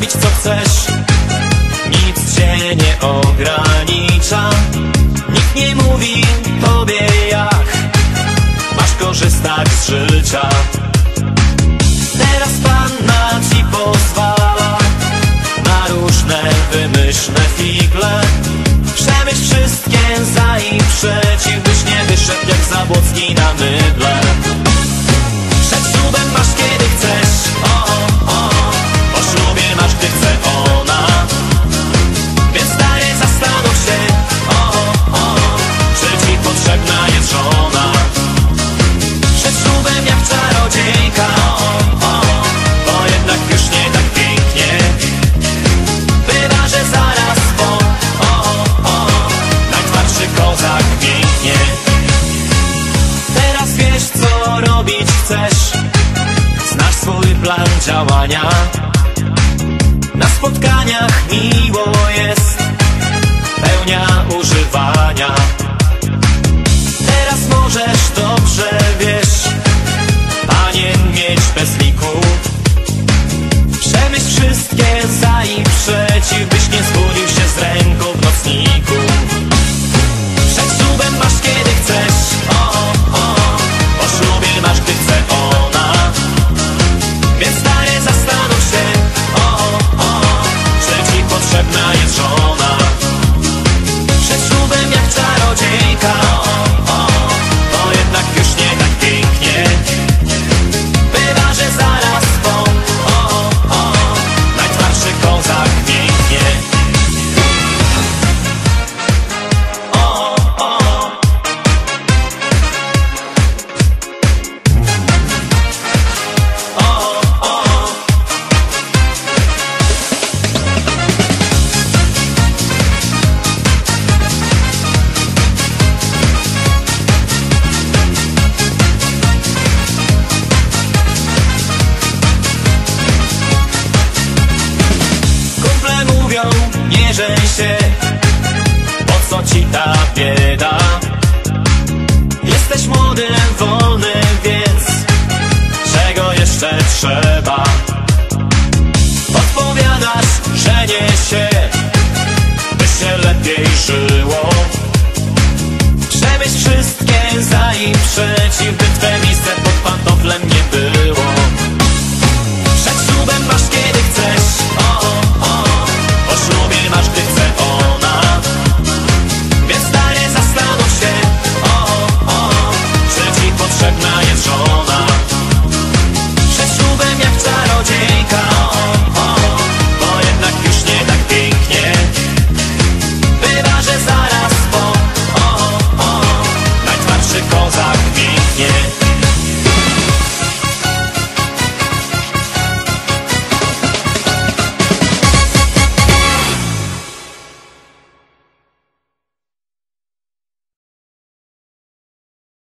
robić co chcesz. Nic cię nie ogranicza. Nikt nie mówi tobie jak. Masz korzystać z życia. Teraz panna ci pozwala. Na różne wymyślne figle. Przemyśl wszystkie za i przeciw Byś nie wyszedł jak Zabłocki na mydle plan działania. Na spotkaniach miło jest Pełnia używania. Teraz możesz dobrze wiesz nie żeń się Po co ci ta bieda? Jesteś młody, wolny, więc Czego jeszcze trzeba? Odpowiadasz, że nie się By się lepiej żyło Przemyśl wszystkie za i przeciw